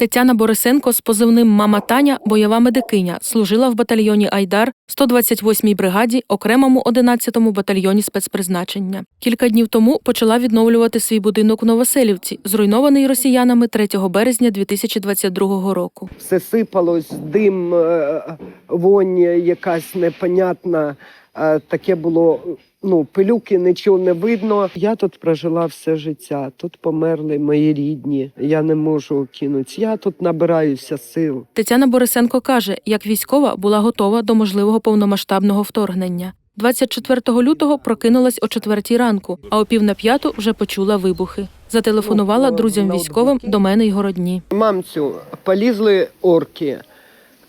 Тетяна Борисенко з позивним Мама Таня, бойова медикиня, служила в батальйоні Айдар, 128-й бригаді, окремому 11-му батальйоні спецпризначення. Кілька днів тому почала відновлювати свій будинок у Новоселівці, зруйнований росіянами 3 березня 2022 року. все сипалось, дим, е, вонь якась непонятна. Е, Таке було, ну, пилюки, нічого не видно. Я тут прожила все життя, тут померли мої рідні. Я не можу кинути. Я тут набираюся сил. Тетяна Борисенко каже, як військова була готова до можливого повномасштабного вторгнення. 24 лютого прокинулась о четвертій ранку, а о пів на п'яту вже почула вибухи. Зателефонувала друзям військовим до мене й городні. Мамцю, полізли орки.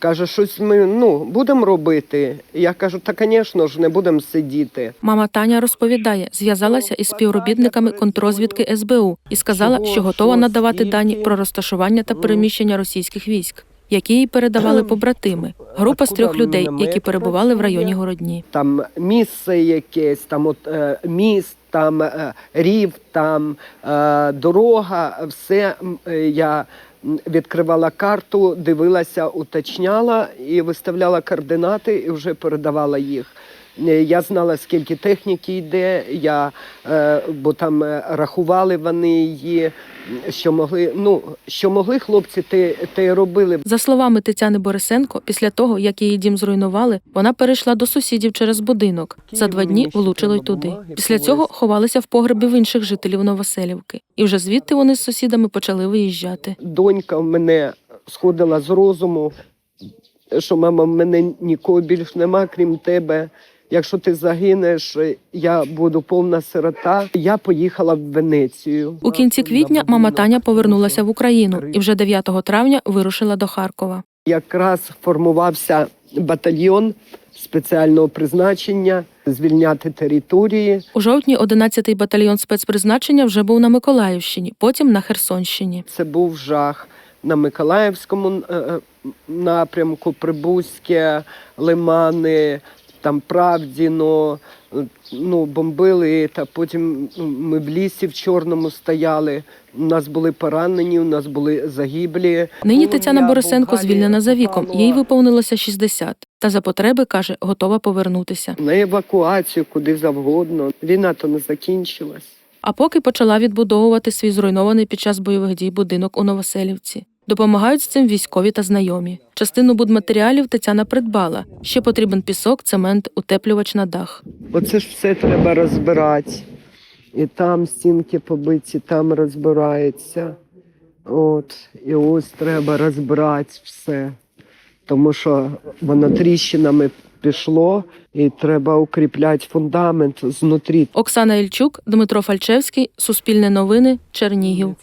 Каже, щось ми ну, будемо робити. Я кажу, та, звісно ж, не будемо сидіти. Мама Таня розповідає, зв'язалася із співробітниками контрозвідки СБУ і сказала, що готова надавати дані про розташування та переміщення російських військ, які їй передавали побратими. Група з трьох людей, які перебували в районі городні. Там місце якесь, там от е, міст, там е, рів, там е, дорога. Все я відкривала карту, дивилася, уточняла і виставляла координати і вже передавала їх. Е, Я знала, скільки техніки йде, я, е, бо там е, рахували вони її, що могли. Ну, що могли хлопці, те, те й робили. За словами Тетяни Борисенко, після того, як її дім зруйнували, вона перейшла до сусідів через будинок. За два дні влучило й туди. Після цього ховалися в погребі в інших жителів Новоселівки, і вже звідти вони з сусідами почали виїжджати. донька в мене сходила з розуму, що мама, в мене нікого більш нема, крім тебе. Якщо ти загинеш, я буду повна сирота. Я поїхала в Венецію. У кінці квітня мама Таня повернулася в Україну і вже 9 травня вирушила до Харкова. Якраз формувався батальйон спеціального призначення звільняти території. У жовтні 11-й батальйон спецпризначення вже був на Миколаївщині, потім на Херсонщині. Це був жах на Миколаївському е, е, напрямку, Прибузьке, Лимани, там Правдіно. Ну, бомбили, та потім ми в лісі в Чорному стояли. У нас були поранені, у нас були загиблі. Нині Ну, Тетяна Борисенко звільнена за віком. Їй виповнилося 60. Та за потреби каже, готова повернутися. На евакуацію куди завгодно. Війна то не закінчилась. А поки почала відбудовувати свій зруйнований під час бойових дій будинок у Новоселівці. Допомагають з цим військові та знайомі. Частину будматеріалів Тетяна придбала. Ще потрібен пісок, цемент, утеплювач на дах. Оце ж все треба розбирати. І там стінки побиті, там розбирається. От, і ось треба розбирати все. Тому що воно тріщинами пішло, і треба укріпляти фундамент знутрі. Оксана Ільчук, Дмитро Фальчевський, Суспільне новини, Чернігів.